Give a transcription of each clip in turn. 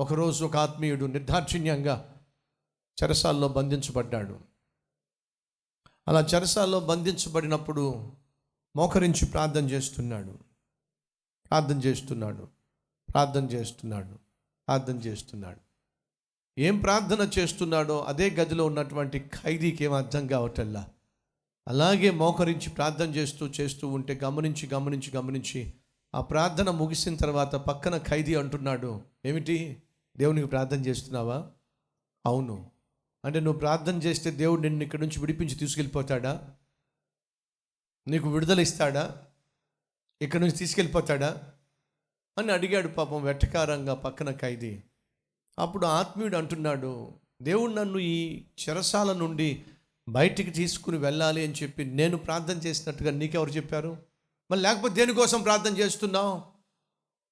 ఒకరోజు ఒక ఆత్మీయుడు నిర్దాక్షిణ్యంగా చెరసాల్లో బంధించబడ్డాడు. అలా చెరసాల్లో బంధించబడినప్పుడు మోకరించి ప్రార్థన చేస్తున్నాడు. ప్రార్థన చేస్తున్నాడు. ప్రార్థన చేస్తున్నాడు. ప్రార్థన చేస్తున్నాడు. ఏం ప్రార్థన చేస్తున్నాడో అదే గదిలో ఉన్నటువంటి ఖైదీకి ఏం అర్థం కావటల్లా అలాగే మోకరించి ప్రార్థన చేస్తూ చేస్తూ ఉంటే గమనించి గమనించి గమనించి ఆ ప్రార్థన ముగిసిన తర్వాత పక్కన ఖైదీ అంటున్నాడు. ఏమిటి? దేవునికి ప్రార్థన చేస్తున్నావా? అవును. అంటే నువ్వు ప్రార్థన చేస్తే దేవుడు నిన్ను ఇక్కడి నుంచి విడిపించి తీసుకెళ్ళిపోతాడా? నీకు విడుదల ఇస్తాడా? ఇక్కడి నుంచి తీసుకెళ్ళిపోతాడా? అని అడిగాడు పాపం వెట్టకారంగా పక్కన ఖైదీ. అప్పుడు ఆత్మీయుడు అంటున్నాడు దేవుడు నన్ను ఈ చెరసాల నుండి బయటికి తీసుకుని వెళ్ళాలి అని చెప్పి నేను ప్రార్థన చేసినట్టుగా నీకెవరు చెప్పారు? మరి లేకపోతే దేనికోసం ప్రార్థన చేస్తున్నావు?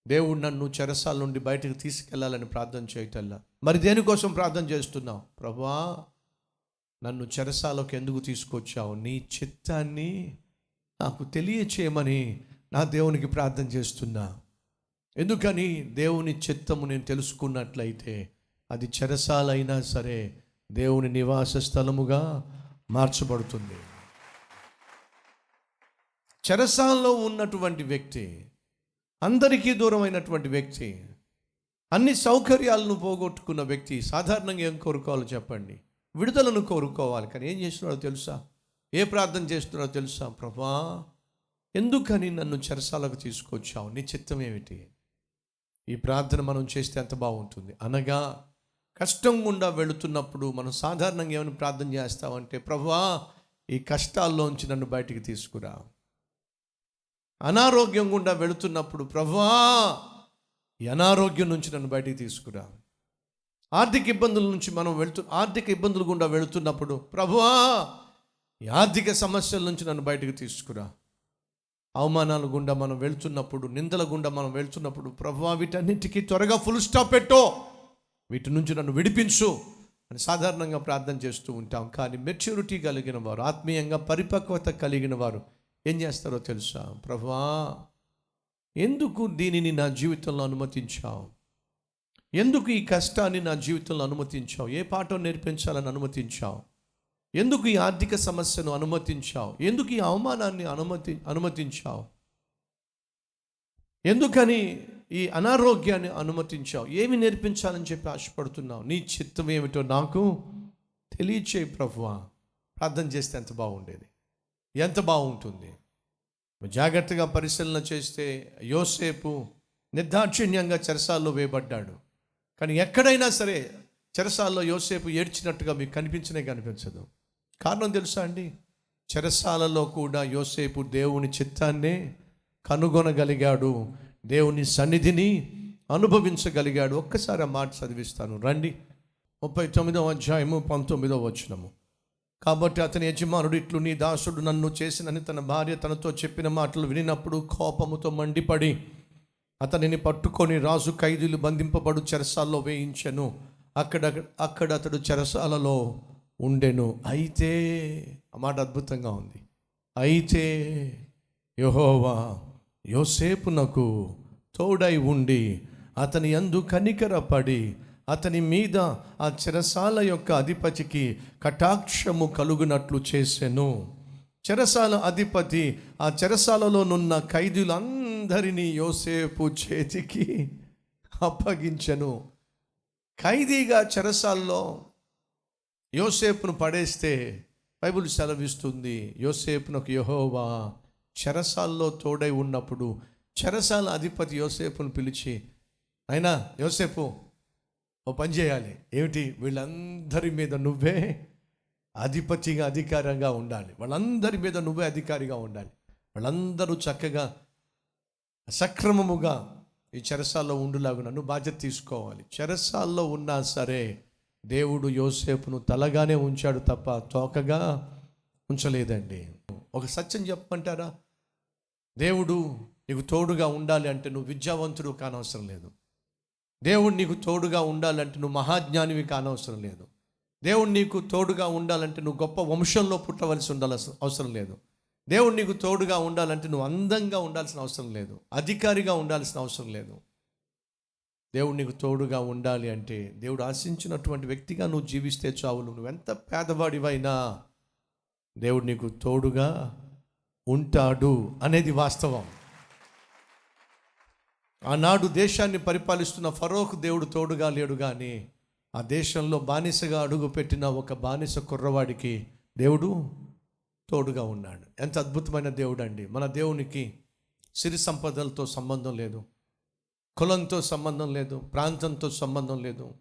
దేవుడు నన్ను చెరసాల నుండి బయటకు తీసుకెళ్ళాలని ప్రార్థన చేయటల్లా. మరి దేనికోసం ప్రార్థన చేస్తున్నావు? ప్రభా నన్ను చెరసాలకు ఎందుకు తీసుకొచ్చావు? నీ చిత్తాన్ని నాకు తెలియచేయమని నా దేవునికి ప్రార్థన చేస్తున్నా. ఎందుకని? దేవుని చిత్తము నేను తెలుసుకున్నట్లయితే అది చెరసాలైనా సరే దేవుని నివాస స్థలముగా మార్చబడుతుంది. చెరసాల్లో ఉన్నటువంటి వ్యక్తి అందరికీ దూరమైనటువంటి వ్యక్తి. అన్ని సౌకర్యాలను పోగొట్టుకున్న వ్యక్తి. సాధారణంగా ఏం కోరుకోవాలో చెప్పండి. విడుదలను కోరుకోవాలి. కానీ ఏం చేస్తున్నాడో తెలుసా? ఏ ప్రార్థన చేస్తున్నాడో తెలుసా? ప్రభా ఎందుకని నన్ను చెరసాలకు తీసుకొచ్చావు? నీ చిత్తం ఏమిటి? ఈ ప్రార్థన మనం చేస్తే ఎంత బాగుంటుంది? అనగా కష్టం గుండా వెళుతున్నప్పుడు మనం సాధారణంగా ఏమైనా ప్రార్థన చేస్తామంటే ప్రభా ఈ కష్టాల్లోంచి నన్ను బయటికి తీసుకురా. అనారోగ్యం గుండా వెళుతున్నప్పుడు ప్రభా ఈ అనారోగ్యం నుంచి నన్ను బయటికి తీసుకురా. ఆర్థిక ఇబ్బందుల నుంచి మనం వెళుతు ఆర్థిక ఇబ్బందులు గుండా వెళుతున్నప్పుడు ప్రభువా ఈ ఆర్థిక సమస్యల నుంచి నన్ను బయటికి తీసుకురా. అవమానాల గుండా మనం వెళ్తున్నప్పుడు నిందల గుండా మనం వెళ్తున్నప్పుడు ప్రభువా వీటన్నిటికీ త్వరగా ఫుల్ స్టాప్ పెట్టో. వీటి నుంచి నన్ను విడిపించు. అని సాధారణంగా ప్రార్థన చేస్తూ ఉంటాం. కానీ మెచ్యూరిటీ కలిగిన వారు ఆత్మీయంగా పరిపక్వత కలిగిన వారు ఏం చేస్తారో తెలుసా? ప్రభా ఎందుకు దీనిని నా జీవితంలో అనుమతించావు? ఎందుకు ఈ కష్టాన్ని నా జీవితంలో అనుమతించావు? ఏ పాఠం నేర్పించాలని అనుమతించావు? ఎందుకు ఈ ఆర్థిక సమస్యను అనుమతించావు? ఎందుకు ఈ అవమానాన్ని అనుమతి అనుమతించావు? ఎందుకని ఈ అనారోగ్యాన్ని అనుమతించావు? ఏమి నేర్పించాలని చెప్పి ఆశపడుతున్నావు? నీ చిత్తం ఏమిటో నాకు తెలియచేయి ప్రభువా ప్రార్థన చేస్తే ఎంత బాగుండేది. ఎంత బాగుంటుంది? జాగ్రత్తగా పరిశీలన చేస్తే యోసేపు నిర్దాక్షిణ్యంగా చెరసాల్లో వేయబడ్డాడు. కానీ ఎక్కడైనా సరే చెరసాల్లో యోసేపు ఏడ్చినట్టుగా మీకు కనిపించనే కనిపించదు. కారణం తెలుసా అండి? చెరసాలలో కూడా యోసేపు దేవుని చిత్తాన్నే కనుగొనగలిగాడు. దేవుని సన్నిధిని అనుభవించగలిగాడు. ఒక్కసారి ఆ మాట చదివిస్తాను. రండి. ముప్పై తొమ్మిదవ అధ్యాయము పంతొమ్మిదవ వచనము. కాబట్టి అతని యజమానుడు ఇట్లు నీ దాసుడు నన్ను చేసినని తన భార్య తనతో చెప్పిన మాటలు వినినప్పుడు కోపముతో మండిపడి అతనిని పట్టుకొని రాజు ఖైదీలు బంధింపబడు చెరసాల్లో వేయించెను. అక్కడ అక్కడ అతడు చెరసాలలో ఉండెను. అయితే ఆ మాట అద్భుతంగా ఉంది. అయితే యహోవా యోసేపునకు తోడై ఉండి అతని అందు కనికరపడి అతని మీద ఆ చెరసాల యొక్క అధిపతికి కటాక్షము కలుగునట్లు చేసెను. చెరసాల అధిపతి ఆ చెరసాలలోనున్న ఖైదీలందరినీ యోసేపు చేతికి అప్పగించెను. ఖైదీగా చెరసాల్లో యోసేపును పడేస్తే బైబిల్ సెలవిస్తుంది యోసేపునకు యహోవా చెరసాల్లో తోడై ఉన్నప్పుడు చెరసాల అధిపతి యోసేపును పిలిచి అయినా యోసేపు ఓ పని చేయాలి. ఏమిటి? వీళ్ళందరి మీద నువ్వే అధిపతిగా అధికారంగా ఉండాలి. వాళ్ళందరి మీద నువ్వే అధికారిగా ఉండాలి. వాళ్ళందరూ చక్కగా సక్రమముగా ఈ చెరసాల్లో ఉండులాగా నన్ను బాధ్యత తీసుకోవాలి. చెరసాల్లో ఉన్నా సరే దేవుడు యోసేపును తలగానే ఉంచాడు తప్ప తోకగా ఉంచలేదండి. ఒక సత్యం చెప్పమంటారా? దేవుడు నీకు తోడుగా ఉండాలి అంటే నువ్వు విద్యావంతుడు కానవసరం లేదు. దేవుడు నీకు తోడుగా ఉండాలంటే నువ్వు మహాజ్ఞానివి కానవసరం లేదు. దేవుడు నీకు తోడుగా ఉండాలంటే నువ్వు గొప్ప వంశంలో పుట్టవలసి ఉండాల్సిన అవసరం లేదు. దేవుడు నీకు తోడుగా ఉండాలంటే నువ్వు అందంగా ఉండాల్సిన అవసరం లేదు. అధికారిగా ఉండాల్సిన అవసరం లేదు. దేవుడు నీకు తోడుగా ఉండాలి అంటే దేవుడు ఆశించినటువంటి వ్యక్తిగా నువ్వు జీవిస్తే చావు నువ్వు ఎంత పేదవాడివైనా దేవుడు నీకు తోడుగా ఉంటాడు అనేది వాస్తవం. ఆనాడు దేశాన్ని పరిపాలిస్తున్న ఫరోక్ దేవుడు తోడుగా లేడు కానీ ఆ దేశంలో బానిసగా అడుగుపెట్టిన ఒక బానిస కుర్రవాడికి దేవుడు తోడుగా ఉన్నాడు. ఎంత అద్భుతమైన దేవుడు అండి మన దేవునికి సిరి సంపదలతో సంబంధం లేదు కులంతో సంబంధం లేదు ప్రాంతంతో సంబంధం లేదు.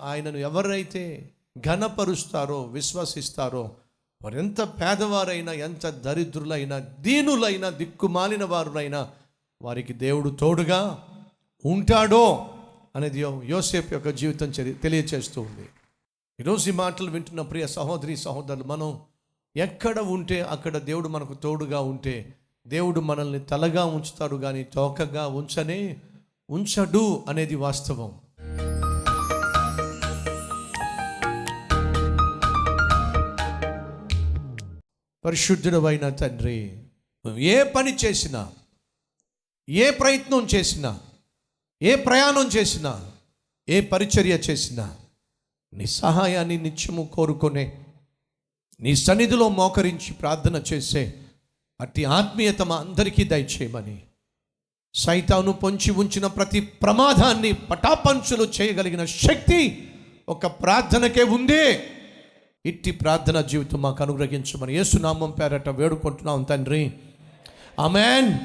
ఆయనను ఎవరైతే ఘనపరుస్తారో విశ్వసిస్తారో వారెంత పేదవారైనా ఎంత దరిద్రులైనా దీనులైనా దిక్కుమాలిన వారులైనా వారికి దేవుడు తోడుగా ఉంటాడో అనేది యోసేఫ్ యోసేపు యొక్క జీవితం చరి తెలియచేస్తూ ఉంది. ఈరోజు ఈ మాటలు వింటున్న ప్రియ సహోదరి సహోదరులు మనం ఎక్కడ ఉంటే అక్కడ దేవుడు మనకు తోడుగా ఉంటే దేవుడు మనల్ని తలగా ఉంచుతాడు కానీ తోకగా ఉంచనే ఉంచడు అనేది వాస్తవం. పరిశుద్ధుడమైన తండ్రి ఏ పని చేసినా ఏ ప్రయత్నం చేసినా ఏ ప్రయాణం చేసినా ఏ పరిచర్య చేసినా నీ సహాయాన్ని నిత్యము కోరుకునే నీ సన్నిధిలో మోకరించి ప్రార్థన చేసే అట్టి ఆత్మీయత మా అందరికీ దయచేయమని సైతాను పొంచి ఉంచిన ప్రతి ప్రమాదాన్ని పటాపంచులు చేయగలిగిన శక్తి ఒక ప్రార్థనకే ఉంది. ఇట్టి ప్రార్థన జీవితం మాకు అనుగ్రహించమని యేసునామం పేరట వేడుకుంటున్నాం తండ్రి. అమెన్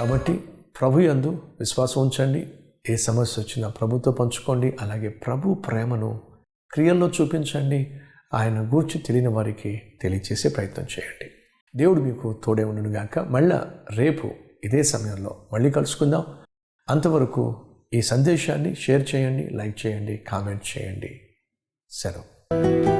కాబట్టి ప్రభు యందు విశ్వాసం ఉంచండి. ఏ సమస్య వచ్చినా ప్రభుతో పంచుకోండి. అలాగే ప్రభు ప్రేమను క్రియల్లో చూపించండి. ఆయన గూర్చి తెలియని వారికి తెలియచేసే ప్రయత్నం చేయండి. దేవుడు మీకు తోడే ఉండను గాక. మళ్ళా రేపు ఇదే సమయంలో మళ్ళీ కలుసుకుందాం. అంతవరకు ఈ సందేశాన్ని షేర్ చేయండి లైక్ చేయండి కామెంట్ చేయండి. సెలవు.